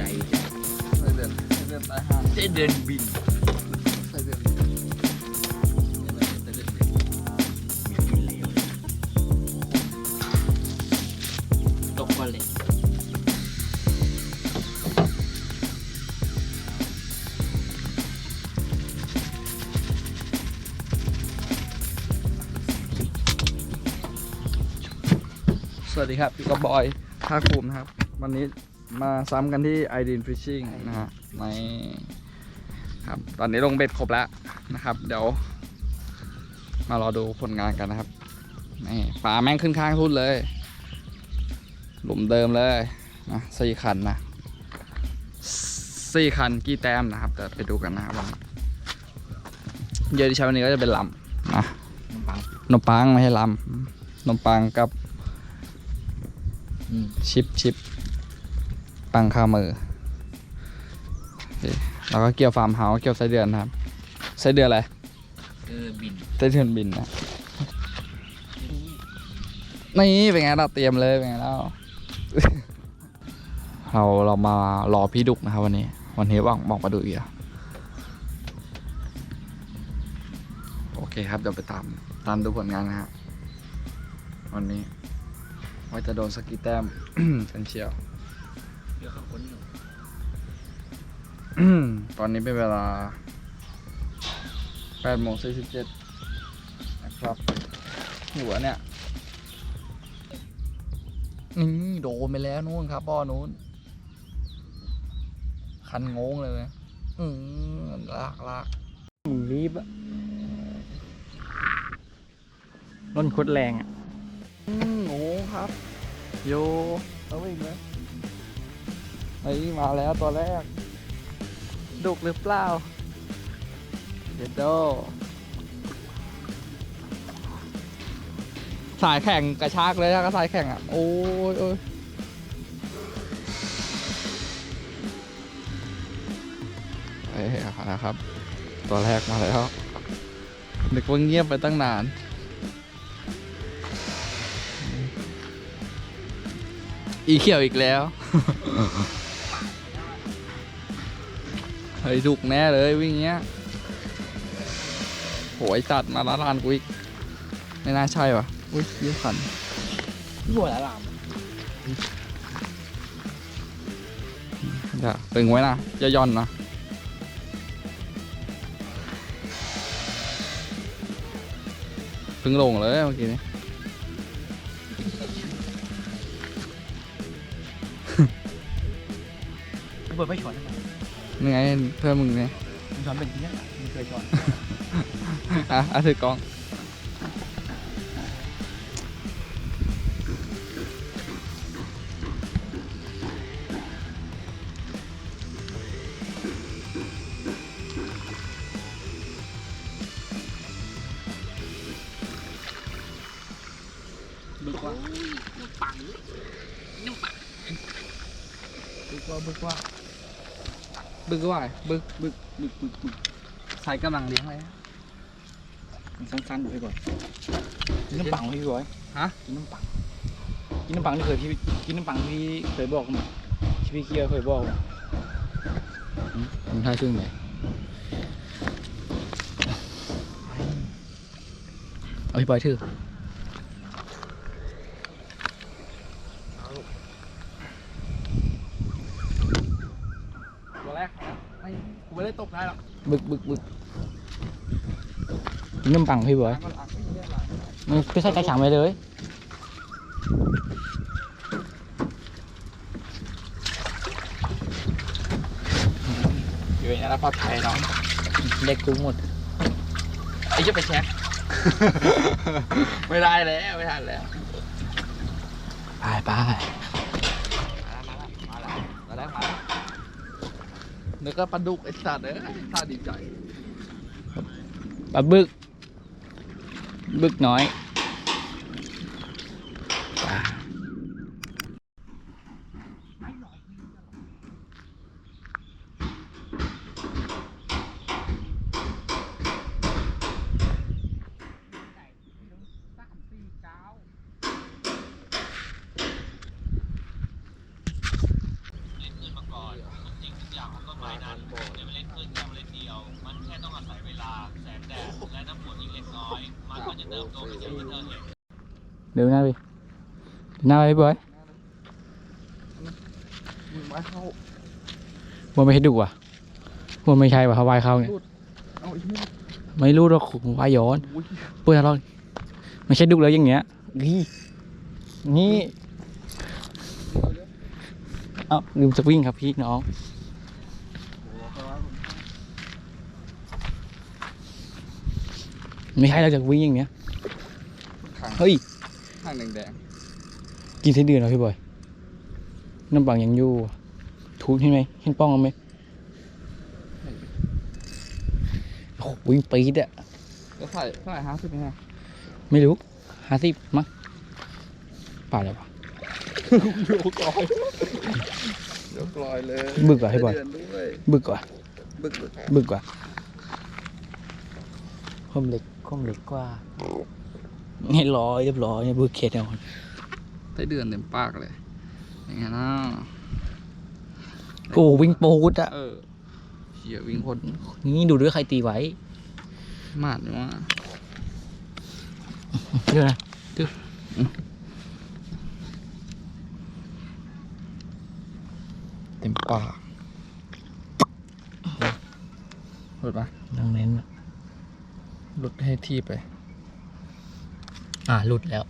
ใจใจไส้เดือนไส้เดือนตายห่าได้เดินบินไส้เดือนได้เดินบินมีบินเร็วตกบอลเลยสวัสดีครับพี่กบบอยภาคภูมินะครับ วันนี้ มาซ้ำกันที่ i d ด n Fishing นะฮะในครับตอนนี้ลงเบ็ดครบแล้วนะครับ เดี๋ยว มารอดูผลงานกันนะครับนี่ปลาแม่งขึ้นข้างทุ่นเลย หลุมเดิมเลยนะสี่คันนะสี่คันกี่แต้มนะครับเดี๋ยวไปดูกันนะครับวันนี้เหยอะที่ใช้วันนี้ก็จะเป็นลำนะน้ำปังนมปังไม่ใช่ลำนมปังกับอืมชิปชิป ปังข้ามือโอเคแล้วก็เกี่ยวฟาร์มเฮาส์เกี่ยวไส้เดือนนะครับไส้เดือนอะไรเออบินไส้เดือนบินนะนี่เป็นไงเราเตรียมเลยเป็นไงแล้วเราเรามารอพี่ดุกนะครับวันนี้ วันนี้ว่างบอกมาดูอีกอะโอเคครับเดี๋ยวไปตามตามดูผลงานนะฮะวันนี้ว่าจะโดนสกกีแต้มกันเชียว เดี๋ยวเขาค้นอยู่ตอนนี้เป็นเวลา8โมง47นะครับหัวเนี่ย นี่โดนไปแล้วนู้นครับป้อนู้น คันงงเลยนะอืมลากลากรีบอะร่นโคตรแรงอะอืมงงครับ โย เอาอีกไหม ไอ้มาแล้วตัวแรก ดุกหรือเปล่าเดดโดสายแข่งกระชากเลยนะก็สายแข่งอะ โอ้ยโอ้ยเอ้ยเอาละครับ ตัวแรกมาแล้วนึกว่าเงียบไปตั้งนานอีเขียวอีกแล้ว เฮ้ยดุกแน่เลยวิ่งเงี้ยโหยจัดมาละลานกูอีกไม่น่าใช่วะอุ้ยยี่ขันหัวละลามอย่าตึงไว้นะอย่าย่อนนะเพิ่งลงเลยเมื่อกี้นี้เปิดไม่ช้อนทำไมนี่ไงเพื่อนมึงไงมันช้อนเป็นที่นี่มันเคยช้อนอะ อะถือกล้องบึกว่าน้ำปังน้ำปังบึกว่า บึกว่าบึกว่าบึกบึกบึกบึกบึกใส่กำลังเลี้ยงเลยมันสั้นๆอยู่พี่อยกินน้ำปังไหมพี่บอยฮะกินน้ำปังกินน้ำปังที่เคยพี่กินน้ำปังที่พี่เคยบอกมาที่พี่เกียร์เคยบอกมามันใช่ซึ่งไหนเอาพี่บอยถือตัวแรกนะไม่กูไม่ได้ตกได้หรอก บึกบึกบึกกินน้ำปังพี่บอยมันอักไม่ได้หรอกมันพี่ใส่กระชังไปเลยอยู่อย่างนี้แล้วปลอดภัยเนาะเด็กกูหมดไอ้จะไปแช็ค ไม่ได้แล้ว ไม่ทันแล้ว ไปไป มาแล้วมาแล้วมาแล้วมาแล้ว นึกว่าปลาดุกไอ้สัตว์เอ้ยท่าดีใจ ปลาบึก บึกน้อยไป เหมายนานเดี๋ยวไปเล่นคลื่นแค่เล็ดเดียว มันแค่ต้องอาศัยเวลา แสงแดด และน้ำฝนอีกเล็กน้อย มันก็จะเติบโตเป็นอย่างที่เธอเห็น ดูหน้าไปหน้าไปบ่บอยมันไม่ไม่ให้ดุว่ะว่าไม่ใช่ว่ะฮาวายเข้าเนี่ยไม่รู้หรอกผมวายย้อนอุ้ยเปื่อะไรไม่ใช่ดุแล้วอย่างเงี้ยนี่นี่ เอาลืมจะวิ่งครับพี่น้อง ไม่ใช่เราจะวิ่งอย่างเงี้ยข้างเฮ้ยข้างแดงกินไส้เดือนเหรอพี่บอย น้ำปังยังอยู่อะทุบใช่ไหมเห็นป้องเอาไหมโอ้โหวิ่งปีดอะๆแล้วใส่เท่าไหร่ห้าสิบไหมฮะไม่รู้ห้าสิบมั้งป่าอะไรวะยกลอยยกลอยเลยบึกเหรอให้บอย เดืนด้วยบึกกว่าบึกบึกบึกกว่าคมเหล็ก คมเหล็กกว่านี่ร้อยเรียบร้อยเนี่ยบึกเขตเอาไส้เดือนเต็มปากเลยอย่างเงี้ยนะโอ้วิ่งปูดอะเออเขี่ยวิ่งคนนี่ดูด้วยใครตีไว้หมาดว่าเดี๋ยวนะเต็มปากหลุดปะดังเน้นอะ หลุดให้ที่ไป อ่าหลุดแล้ว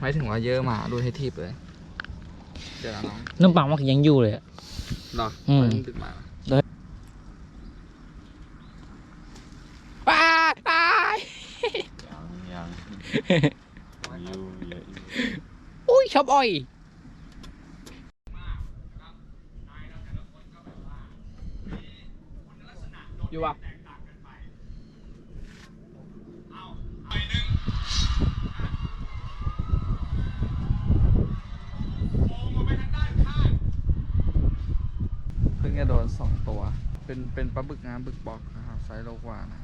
หมายถึงว่าเยอะหมาหลุดให้ที่เลยเดี๋ยวนะน้องน้ำปังมันยังอยู่เลยอะ รออืมดึกมาป้าป้ายังอยู่เยอะอยู่อุ้ยชอบอ้อย อยู่ปะ จะโดนสองตัว เป็นเป็นปลาบึกนะบึกบอกนะครับไซส์โลกว่านะ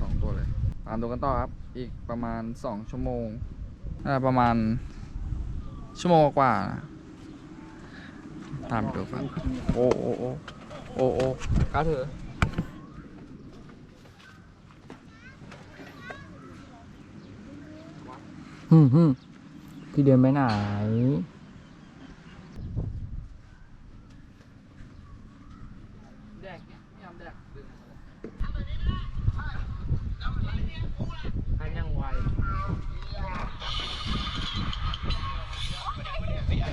สองตัวเลยตามตัวกันต่อครับ อีกประมาณสองชั่วโมงอ่าประมาณชั่วโมงกว่านะตามดูครับโอ้โอ้โอ้โอ้โอ้ก้าเถอะอืมอืมพี่เดินไปไหน แดกเนี่ยพยายามแดกดึง อันยังไว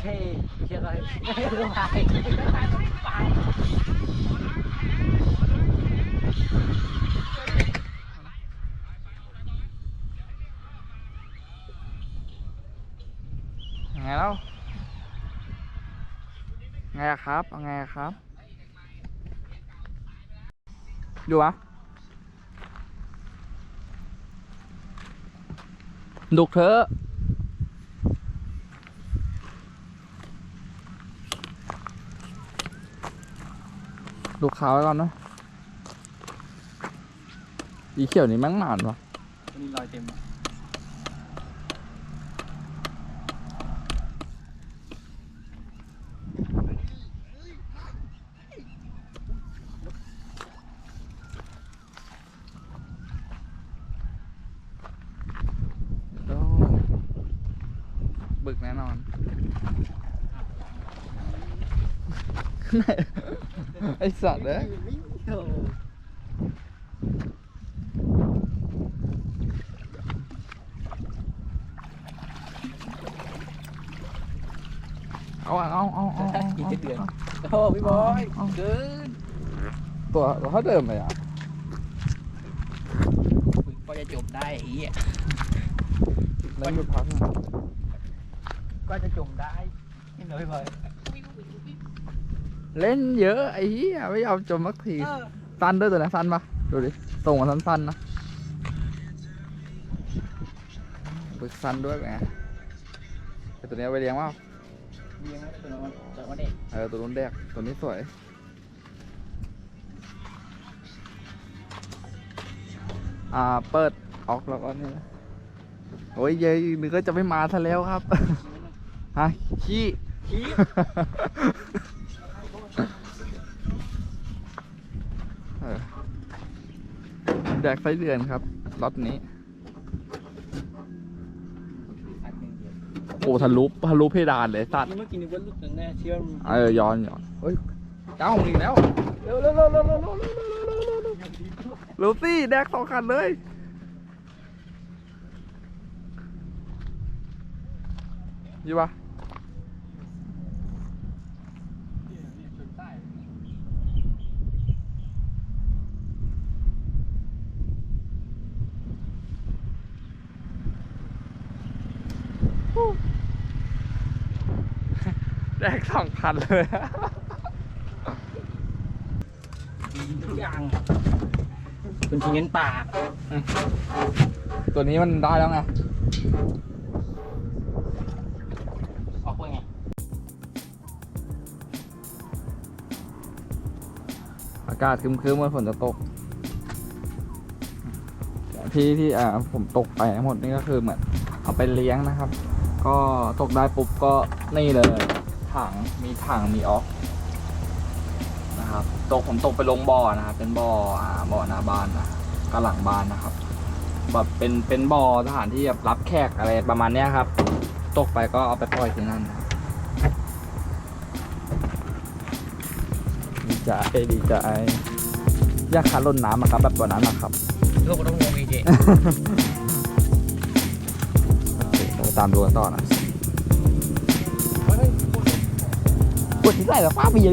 เฮ้ย เลยรู้ไหมยังไงแล้วไงครับไงครับดูวะดุกเถอ ดูขาวไว้ก่อนเนอะอีเขียวนี่แมั่งหมานวะมีรอยเต็มโดบึกแน่นอน ไอสัตว์เอ้ยเอาอะเอาเอาเอาเอากี่เดือนเอาโอ้พี่บอย เกินตัวตัวเท่าเดิมเลยอะก็จะจบได้อีอะแล้วหยุดพักหน่อยก็จะจบได้เห็นไหมพี่บอยเล่นเยอะไอ้เหี้ยไม่ยอมจมสักทีสั้นด้วยตัวนะสั้นปะดูดิส่งมาสั้นๆนะบึกสั้นด้วยไงแต่ตัวเนี้ยไปเลี้ยงว่าเลี้ยงตัวนั้นตัวนั้นเด็กเออตัวนู้นแดกตัวนี้สวยอ่าเปิดออกแล้วก็นี่นะโอ้ยเยัยนึกว่าจะไม่มาซะแล้วครับฮะขี้ขี้ แดกไส้เดือนครับรถนี้ โอ้ทะลุทะลุเพดานเลยสัตว์นี่เมื่อกี้นึกว่าลูกนั่นแน่ที่ว่ามันเออย้อนย้อนเฮ้ยเจ้าของอีกแล้วเร็วเร็วเร็วเร็วเร็วเร็วเร็วเร็วเร็วเร็วเร็วเร็วสิแดกสองคันเลยยี่ปะ แดกสองคันเลยทุกอย่างเป็นทิ้งเงินป่าตัวนี้มันได้แล้วไง ออกไปไง อากาศครึ้มๆว่าฝนจะตก ที่ที่อ่าผมตกไปทั้งหมดนี่ก็คือเหมือนเอาไปเลี้ยงนะครับ ก็ตกได้ปุ๊บก็นี่เลย ถังมีถังมีออกนะครับตกผมตกไปลงบ่อนะครับเป็นบ่ออ่าบ่อหน้าบ้านนะก็หลังบ้านนะครับ แบบเป็นเป็นบ่อสถานที่แบบรับแขกอะไรประมาณเนี้ยครับ ตกไปก็เอาไปปล่อยที่นั่นครับดีใจดีใจอยากขาล่นน้ำอะครับ แบบวันนั้นนะครับโลกก็ต้องงงอีกทีโอเคเราไปตามดูกันต่อนะ lại là phá bây giờ